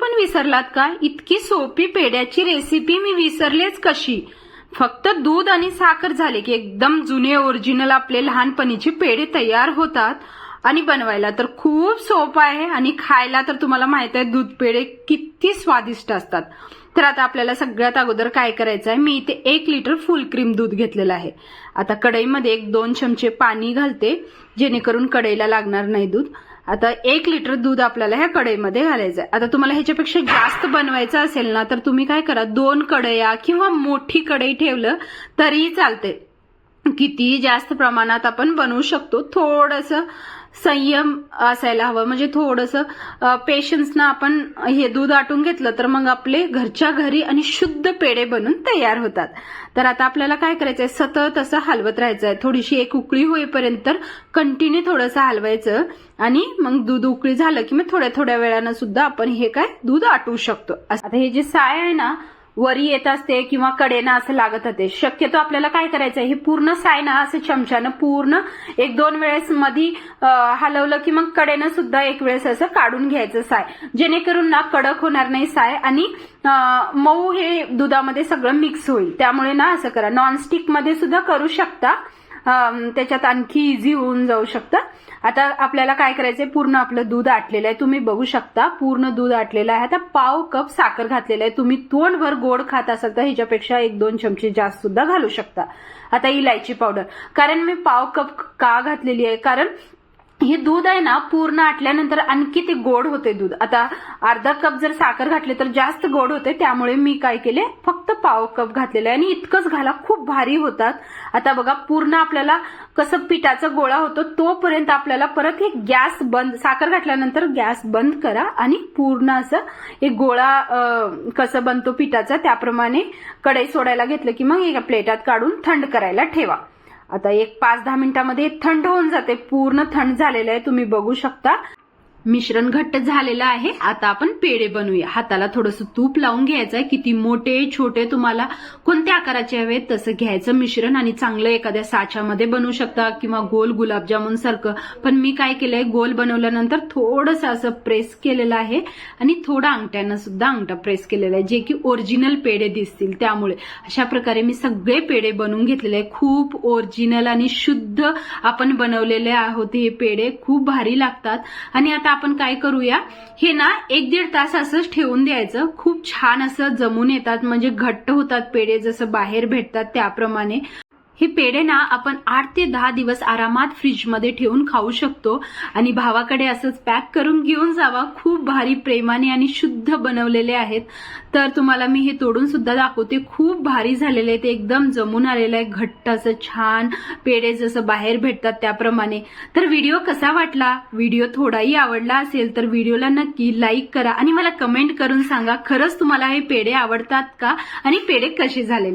पण विसरलात का? इतकी सोपी पेड्याची रेसिपी मी विसरलेच कशी? फक्त दूध आणि साखर झाले की एकदम जुने ओरिजिनल आपले लहानपणीचे पेढे तयार होतात आणि बनवायला. तर खूप सोपं आहे आणि खायला तर तुम्हाला माहीत आहे दूध पेढे किती स्वादिष्ट असतात. तर आता आपल्याला सगळ्यात अगोदर काय करायचं आहे? मी इथे एक लिटर फुल क्रीम दूध घेतलेलं आहे. आता कढईमध्ये एक दोन चमचे पाणी घालते जेणेकरून कढईला लागणार नाही दूध. आता एक लिटर दूध आपल्याला ह्या कढईमध्ये घालायचं आहे आता तुम्हाला ह्याच्यापेक्षा जास्त बनवायचं असेल ना तर तुम्ही काय करा दोन कढया किंवा मोठी कढई ठेवलं तरीही चालते किती जास्त प्रमाणात आपण बनवू शकतो. थोडंसं संयम असायला हवं. म्हणजे थोडंसं पेशन्सनं आपण हे दूध आटून घेतलं तर मग आपले घरच्या घरी आणि शुद्ध पेढे बनून तयार होतात. तर आता आपल्याला काय करायचंय? सतत असं हलवत राहायचंय. थोडीशी एक उकळी होईपर्यंत कंटिन्यू थोडंसं हलवायचं आणि मग दूध उकळी झालं की मग थोड्या थोड्या वेळानं सुद्धा आपण हे काय दूध आटवू शकतो. आता हे जे साय आहे ना वरी येत असते किंवा कडेनं असं लागत होते. शक्यतो आपल्याला काय करायचं हे पूर्ण साय ना असं चमच्यानं पूर्ण एक दोन वेळेस मधी हलवलं की मग कडेनं सुद्धा एक वेळेस असं काढून घ्यायचं साय. जेणेकरून ना कडक होणार नाही साय आणि मऊ हे दुधामध्ये सगळं मिक्स होईल. त्यामुळे ना असं करा. नॉनस्टिकमध्ये सुद्धा करू शकता. त्याच्यात आणखी इझी होऊन जाऊ शकतं. आता आपल्याला काय करायचंय? पूर्ण आपलं दूध आटलेलं आहे. तुम्ही बघू शकता पूर्ण दूध आटलेलं आहे. आता पाव कप साखर घातलेलं आहे. तुम्ही तोंडभर गोड खात असाल तर ह्याच्यापेक्षा एक दोन चमचे जास्त सुद्धा घालू शकता. आता इलायची पावडर. कारण मी पाव कप का घातलेली आहे? कारण हे दूध आहे ना पूर्ण आटल्यानंतर आणखी ते गोड होते दूध. आता अर्धा कप जर साखर घातले तर जास्त गोड होते त्यामुळे मी काय केले फक्त पाव कप घातलेले आणि इतकंच घाला खूप भारी होतात. आता बघा पूर्ण आपल्याला कसं पिठाचा गोळा होतो तोपर्यंत आपल्याला परत हे गॅस बंद साखर घातल्यानंतर गॅस बंद करा. आणि पूर्ण असं एक गोळा कसं बनतो पिठाचा त्याप्रमाणे कढई सोडायला घेतलं की मग एका प्लेटात काढून थंड करायला ठेवा. आता एक पाच दहा मिनिटांमध्ये थंड होऊन जाते. पूर्ण थंड झालेलं आहे तुम्ही बघू शकता. मिश्रण घट्ट झालेलं आहे. आता आपण पेढे बनवूया. हाताला थोडंसं तूप लावून घ्यायचं आहे किती मोठे छोटे तुम्हाला कोणत्या आकाराचे हवेत तसं घ्यायचं मिश्रण आणि चांगलं एखाद्या साच्यामध्ये बनवू शकता किंवा गोल गुलाबजामुन सारखं पण मी काय केलंय? गोल बनवल्यानंतर थोडंसं असं प्रेस केलेलं आहे आणि थोडं अंगठ्यानं सुद्धा अंगठा प्रेस केलेला आहे. जे की ओरिजिनल पेढे दिसतील त्यामुळे. अशा प्रकारे मी सगळे पेढे बनवून घेतलेले आहे. खूप ओरिजिनल आणि शुद्ध आपण बनवलेले आहोत हे पेढे. खूप भारी लागतात. आणि आता आपण काय करूया? हे ना एक दीड तास असंच ठेवून द्यायचं. खूप छान असं जमून येतात म्हणजे घट्ट होतात पेढे जसं बाहेर भेटतात त्याप्रमाणे. हे पेढे ना आपण आठ ते दहा दिवस आरामात फ्रीजमध्ये ठेवून खाऊ शकतो. आणि भावाकडे असंच पॅक करून घेऊन जावा. खूप भारी प्रेमाने आणि शुद्ध बनवलेले आहेत. तर तुम्हाला मी हे तोडून सुद्धा दाखवते. खूप भारी झालेले आहेत. एकदम जमून आलेलं आहे. घट्ट असं छान पेढे जसं बाहेर भेटतात त्याप्रमाणे. तर व्हिडिओ कसा वाटला? व्हिडिओ थोडाही आवडला असेल तर व्हिडिओला नक्की लाईक करा. आणि मला कमेंट करून सांगा खरंच तुम्हाला हे पेढे आवडतात का? आणि पेढे कसे झाले?